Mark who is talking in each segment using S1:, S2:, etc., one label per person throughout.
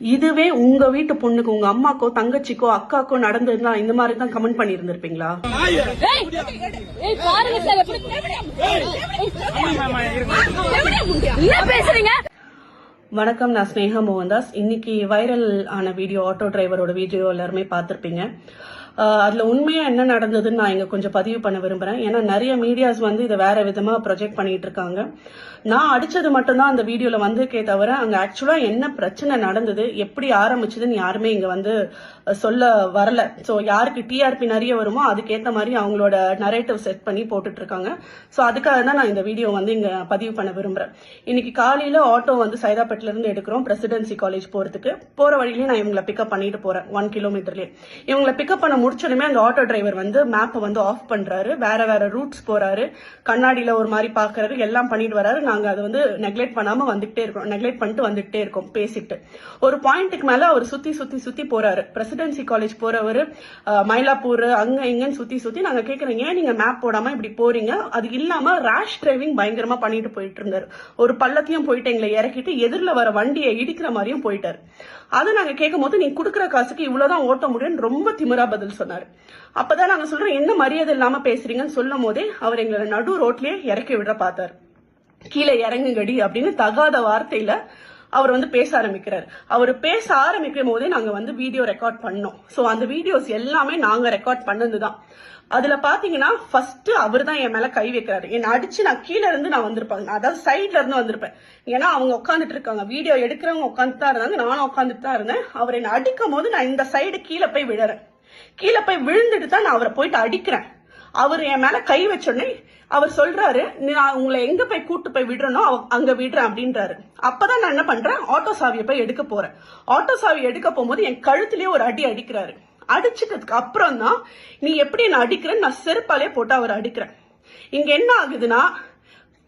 S1: இதுவே உங்க வீட்டு பொண்ணுக்கு உங்க அம்மாக்கோ தங்கச்சிக்கோ அக்காக்கோ நடந்திருந்தா இந்த மாதிரி தான் கமெண்ட் பண்ணி இருந்திருப்பீங்களா
S2: பேசுறீங்க
S1: வணக்கம் நான் ஸ்னேகா மோகன்தாஸ். இன்னைக்கு வைரல் ஆன வீடியோ ஆட்டோ டிரைவரோட வீடியோ எல்லாருமே பார்த்துருப்பீங்க. அதில் உண்மையாக என்ன நடந்ததுன்னு நான் இங்கே கொஞ்சம் பதிவு பண்ண விரும்புகிறேன் ஏன்னா நிறைய மீடியாஸ் வந்து இதை வேற விதமாக ப்ரொஜெக்ட் பண்ணிட்டு இருக்காங்க. நான் அடித்தது மட்டும்தான் அந்த வீடியோவில் வந்திருக்கே தவிர அங்கே ஆக்சுவலாக என்ன பிரச்சனை நடந்தது எப்படி ஆரம்பிச்சதுன்னு யாருமே இங்கே வந்து சொல்ல வரல. ஸோ யாருக்கு டிஆர்பி நிறைய வருமோ அதுக்கேற்ற மாதிரி அவங்களோட நரேட்டிவ் செட் பண்ணி போட்டுட்டு இருக்காங்க. ஸோ அதுக்காக தான் நான் இந்த வீடியோ வந்து இங்கே பதிவு பண்ண விரும்புகிறேன் இன்னைக்கு காலையில் ஆட்டோ வந்து சைதாப்பேட்டிலேருந்து எடுக்கிறோம் பிரசிடென்சி காலேஜ் போகிறதுக்கு போகிற வழியிலேயே நான் இவங்களை பிக்கப் பண்ணிட்டு போகிறேன் ஒன் கிலோமீட்டர்லேயே இவங்களை பிக்கப் பண்ண முடிச்சோடனே அந்த ஆட்டோ டிரைவர் வந்து மேப்பை வந்து ஆஃப் பண்றாரு. வேற வேற ரூட்ஸ் போறாரு. கண்ணாடியில ஒரு மாதிரி பாக்குறாரு எல்லாம் பண்ணிட்டு வராரு. நாங்க அதை வந்து நெக்லெக்ட் பண்ணாம வந்துட்டே இருக்கோம் நெக்லெக்ட் பண்ணிட்டு வந்துட்டே இருக்கோம். பேசிட்டு. ஒரு பாயிண்ட்டுக்கு மேல அவர் சுத்தி சுத்தி சுத்தி போறாரு. பிரசிடென்சி காலேஜ் போறவர் மயிலாப்பூர் அங்க இங்கன்னு சுத்தி சுத்தி நாங்க கேக்குறோம் ஏன் நீங்க மேப் போடாம இப்படி போறீங்க? அது இல்லாம ரேஷ் டிரைவிங் பயங்கரமா பண்ணிட்டு போயிட்டு இருந்தாரு. ஒரு பள்ளத்தையும் போயிட்டு எங்களை இறக்கிட்டு எதிரில் வர வண்டியை இடிக்கிற மாதிரியும் போயிட்டாரு. அதை நாங்க கேட்கும் போது நீ குடுக்குற காசுக்கு இவ்வளவுதான் ஓட்ட முடியும்னு ரொம்ப திமிரா பதில் சொன்னார். அப்பதான் நாங்க சொல்றோம் என்ன மரியாதை இல்லாம பேசுறீங்கன்னு சொல்லும் போதே அவர் எங்களை நடு ரோட்லயே இறக்கி விட பார்த்தாரு. கீழே இறங்குங்கடி அப்படின்னு தகாத வார்த்தையில அவர் வந்து பேச ஆரம்பிக்கிறார். அவர் பேச ஆரம்பிக்கும் போதே நாங்க வந்து வீடியோ ரெக்கார்ட் பண்ணோம். சோ அந்த வீடியோஸ் எல்லாமே நாங்க ரெக்கார்ட் பண்ணதுதான். அதுல பாத்தீங்கன்னா ஃபர்ஸ்ட் அவர் தான் என் மேல கை வைக்கிறாரு. என்னை அடிச்சு நான் கீழ இருந்து நான் வந்திருப்பாங்க நான் அதாவது சைட்ல இருந்து வந்திருப்பேன். ஏன்னா அவங்க உட்காந்துட்டு இருக்காங்க. வீடியோ எடுக்கிறவங்க உட்காந்துட்டு தான் இருந்தாங்க. நானும் உட்காந்துட்டு தான் இருந்தேன். அவர் என்ன அடிக்கும் போது நான் இந்த சைடு கீழே போய் விழறேன். கீழே போய் விழுந்துட்டு தான் நான் அவரை போயிட்டு அடிக்கிறேன். அவர் என் மேல கை வச்சோடனே அவர் சொல்றாரு நான் உங்களை எங்க போய் கூட்டு போய் விடுறனோ அங்க விடுறேன் அப்படின்றாரு. அப்பதான் நான் என்ன பண்றேன் ஆட்டோ சாவியை போய் எடுக்க போறேன். ஆட்டோ சாவி எடுக்க போகும்போது என் கழுத்திலேயே ஒரு அடி அடிக்கிறாரு. அடிச்சுக்கிறதுக்கு அப்புறம் தான் நீ எப்படி என்ன அடிக்கிறேன்னு நான் செருப்பாலே போட்டு அவர் அடிக்கிறேன். இங்க என்ன ஆகுதுன்னா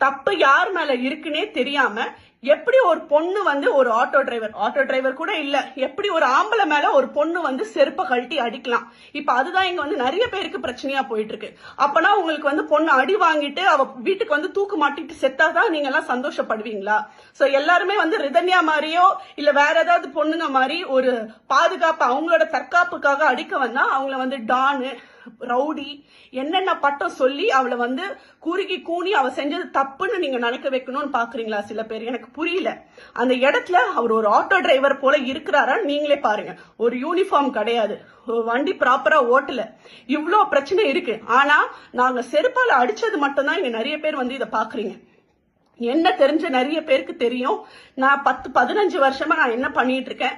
S1: தப்பு யார் மேல இருக்குன்னே தெரியாம எப்படி ஒரு பொண்ணு வந்து ஒரு ஆட்டோ டிரைவர் ஆட்டோ டிரைவர் கூட இல்ல. எப்படி ஒரு ஆம்பளை மேல ஒரு பொண்ணு வந்து செருப்ப கழட்டி அடிக்கலாம். இப்ப அதுதான் இங்க வந்து நிறைய பேருக்கு பிரச்சனையா போயிட்டு இருக்கு அப்பனா உங்களுக்கு வந்து பொண்ணு அடி வாங்கிட்டு அவ வீட்டுக்கு வந்து தூக்கு மாட்டிட்டு செத்தாதான் நீங்க எல்லாம் சந்தோஷப்படுவீங்களா? சோ எல்லாருமே வந்து ரிதன்யா மாதிரியோ இல்ல வேற ஏதாவது பொண்ணுங்க மாதிரி ஒரு பாதுகாப்பு அவங்களோட தற்காப்புக்காக அடிக்க வந்தா அவங்கள வந்து டானு ரவுடி என்னென்ன பட்டம் சொல்லி அவளை வந்து குறுகி கூனி அவ செஞ்சது தப்புன்னு நீங்க நினைக்க வைக்கணும்னு பாக்குறீங்களா சில பேர்? எனக்கு புரியல. அந்த இடத்துல அவர் ஒரு ஆட்டோ டிரைவர் போல இருக்கிறாரா நீங்களே பாருங்க. ஒரு யூனிஃபார்ம் கிடையாது. வண்டி ப்ராப்பரா ஓட்டல. இவ்வளோ பிரச்சனை இருக்கு. ஆனா நாங்க செருப்பால அடிச்சது மட்டும்தான் இங்க நிறைய பேர் வந்து இதை பாக்குறீங்க. என்ன தெரிஞ்ச நிறைய பேருக்கு தெரியும். நான் பத்து பதினஞ்சு வருஷமா நான் என்ன பண்ணிட்டு இருக்கேன்?